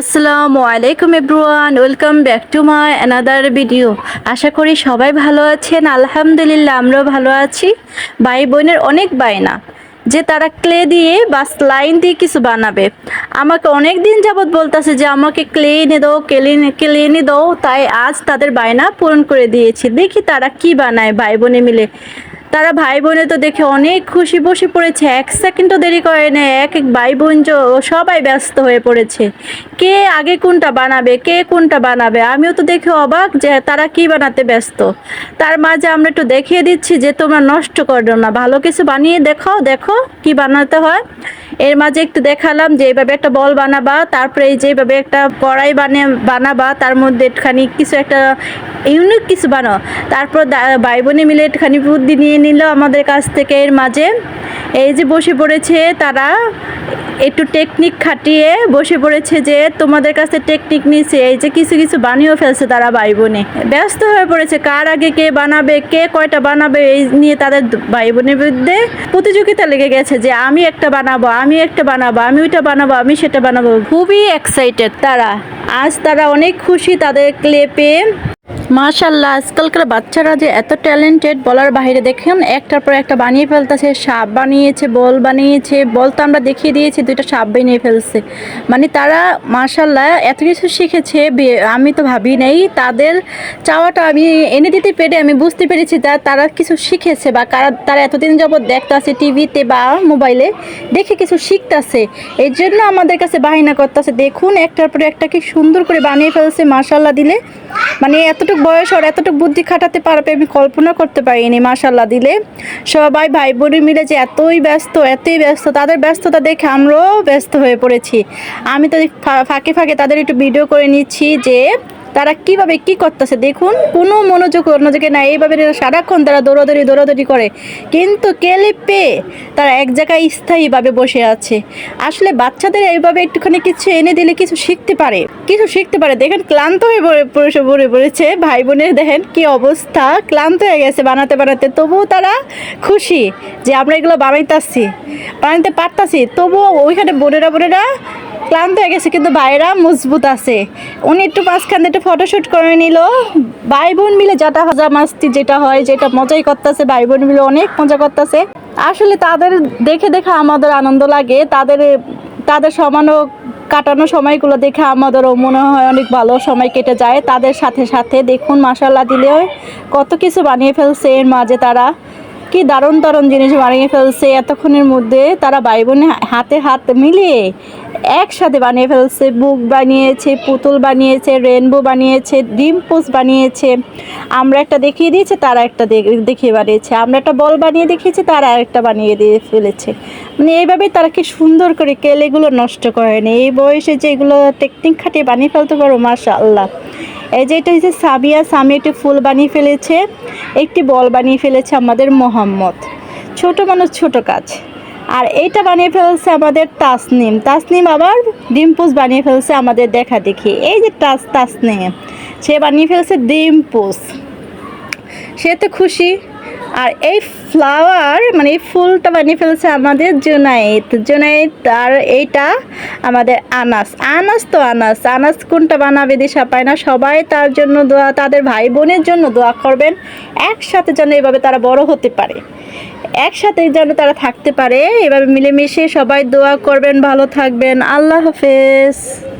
আসসালামু আলাইকুম everyone, welcome back to my another video. আশা করি সবাই ভালো আছেন, আলহামদুলিল্লাহ আমরাও ভালো আছি। ভাই বোনের অনেক বায়না, যে তারা ক্লে দিয়ে বা স্লাইন দিয়ে কিছু বানাবে। আমাকে অনেক দিন যাবৎ বলতেছে যে আমাকে ক্লে এনে দাও, ক্লে ক্লে এনে দাও, তাই আজ তাদের বায়না পূরণ করে দিয়েছি। দেখি তারা কি বানায় ভাই বোনে মিলে। তারা ভাই বোনে তো দেখে অনেক খুশি বসে পড়েছে। এক সেকেন্ডও দেরি করে না এক এক ভাই বোন সবাই ব্যস্ত হয়ে পড়েছে। কে আগে কোনটা বানাবে, কে কোনটা বানাবে? আমিও তো দেখে অবাক যে তারা কি বানাতে ব্যস্ত। তার মাঝে আমরা একটু দেখিয়ে দিচ্ছি যে তোমরা নষ্ট করো না। ভালো কিছু বানিয়ে দেখো দেখো কি বানাতে হয়। এর মাঝে একটু দেখালাম যে এইভাবে একটা বল বানাবা, তারপরে এই যেভাবে একটা কড়াই বানিয়ে বানাবা, তার মধ্যে একটুখানি কিছু একটা ইউনিক কিছু বানাও। তারপর ভাই বোনে মিলে একটুখানি বুদ্ধি নিয়ে নিল আমাদের কাছ থেকে এর মাঝে। এই যে বসে পড়েছে তারা একটু টেকনিক খাটিয়ে বসে পড়েছে যে তোমাদের কাছে টেকনিক নিছে, এই যে কিছু কিছু বানিয়েও ফেলছে তারা ভাই বোনে ব্যস্ত হয়ে পড়েছে, কার আগে কে বানাবে, কে কয়টা বানাবে, এই নিয়ে তাদের ভাই বোনের বিরুদ্ধে প্রতিযোগিতা লেগে গেছে যে আমি একটা বানাবো, আমি একটা বানাবো, আমি ওইটা বানাবো, আমি সেটা বানাবো। খুবই এক্সাইটেড তারা। আজ তারা অনেক খুশি তাদের ক্লেপে মাশাল্লাহ আজকালকার বাচ্চারা যে এত ট্যালেন্টেড বলার বাইরে দেখেন, একটার পর একটা বানিয়ে ফেলতেছে, সাপ বানিয়েছে, বল বানিয়েছে, বল তো আমরা দেখিয়ে দিয়েছি, দুইটা সাপ বানিয়ে ফেলছে। মানে তারা মাশাল্লাহ এত কিছু শিখেছে আমি তো ভাবি নাই, তাদের চাওয়াটা আমি এনে দিতে পেরে, আমি বুঝতে পেরেছি যা তারা কিছু শিখেছে বা কারা, তারা এতদিন যাবৎ দেখতেছে টিভিতে বা মোবাইলে, দেখে কিছু শিখতেছে। এই জন্য আমাদের কাছে বাহিনা করতেছে, দেখুন, একটার পর একটা কি সুন্দর করে বানিয়ে ফেলছে মাশাল্লাহ দিলে। মানে এতটুকু বয়স আর এতটুকু বুদ্ধি খাটাতে পারবে আমি কল্পনা করতে পারিনি মাসাল্লাহ দিলে। সবাই ভাই বোন মিলে যে এতই ব্যস্ত এতই ব্যস্ত, তাদের ব্যস্ততা দেখে আমরাও ব্যস্ত হয়ে পড়েছি। আমি তো ফাঁকে ফাঁকে তাদের একটু ভিডিও করে নিচ্ছি যে তারা কীভাবে কি করতেছে? দেখুন, কোনো মনোযোগ অন্যদিকে না, এইভাবে সারাক্ষণ তারা দৌড়াদৌড়ি দৌড়াদৌড়ি করে। কিন্তু কেলিপে তারা এক জায়গায় স্থায়ীভাবে বসে আছে। আসলে বাচ্চাদের এইভাবে একটুখানি কিছু এনে দিলে কিছু শিখতে পারে। কিছু শিখতে পারে। দেখেন, ক্লান্ত হয়ে পড়ে পড়ে পড়েছে। ভাই বোনের দেখেন কি অবস্থা। ক্লান্ত হয়ে গেছে বানাতে বানাতে। তবুও তারা খুশি যে আমরা এগুলো বানাইতাছি, বানাইতে পারতাছি। তবুও ওইখানে বোনেরা বোনেরা ক্লান্ত হয়ে গেছে, কিন্তু ভাইরা মজবুত আছে। উনি একটু দিয়ে একটু ফটোশ্যুট করে নিল। ভাই বোন মিলে যেটা মজা মাস্তি যেটা হয়, যেটা মজাই করতেছে ভাই বোন মিলে অনেক মজা করতেছে। আসলে তাদের দেখে দেখে আমাদের আনন্দ লাগে। তাদের তাদের সমানও কাটানো সময়গুলো দেখে আমাদেরও মনে হয় অনেক ভালো সময় কেটে যায়। তাদের সাথে সাথে দেখুন মাসাল্লাহ দিলে কত কিছু বানিয়ে ফেলছে এর মাঝে তারা। কি দারুণ দারুণ জিনিস বানিয়ে ফেলছে। এতক্ষণের মধ্যে তারা ভাই বোনে হাতে হাত মিলিয়ে একসাথে বানিয়ে ফেলছে। বুক বানিয়েছে, পুতুল বানিয়েছে রেনবো বানিয়েছে ডিম পোস্ট বানিয়েছে। আমরা একটা দেখিয়ে দিয়েছে, তারা একটা দেখিয়ে বানিয়েছে। আমরা একটা বল বানিয়ে দেখিয়েছি, তারা একটা বানিয়ে দিয়ে ফেলেছে। মানে এইভাবেই তারা কি সুন্দর করে কেলেগুলো নষ্ট করেনি এই বয়সে যে এগুলো টেকনিক খাটিয়ে বানিয়ে ফেলতে পারো মাশা আল্লাহ এই যে এটা হচ্ছে সাবিয়া সামি একটি ফুল বানিয়ে ফেলেছে, একটি বল বানিয়ে ফেলেছে আমাদের মোহাম্মদ। ছোট মানুষ ছোট কাজ। আর এইটা বানিয়ে ফেলছে আমাদের তাসনিম। তাসনিম আবার ডিম্পুস বানিয়ে ফেলছে আমাদের দেখা দেখি। এই যে তাস, তাসনিম, সে বানিয়ে ফেলছে ডিম্পুস সে তো খুশি। আর এই ফ্লাওয়ার মানে এই ফুলটা বানিয়ে ফেলছে আমাদের জোনাইত জোনাইত আর এইটা আমাদের আনাস আনাস তো আনাস আনাস কোনটা বানাবে দিশা পায় না। সবাই তার জন্য দোয়া, তাদের ভাই বোনের জন্য দোয়া করবেন। একসাথে যেন এভাবে তারা বড় হতে পারে। একসাথে যেন তারা থাকতে পারে। এভাবে মিলেমিশে সবাই দোয়া করবেন, ভালো থাকবেন। আল্লাহ হাফেজ।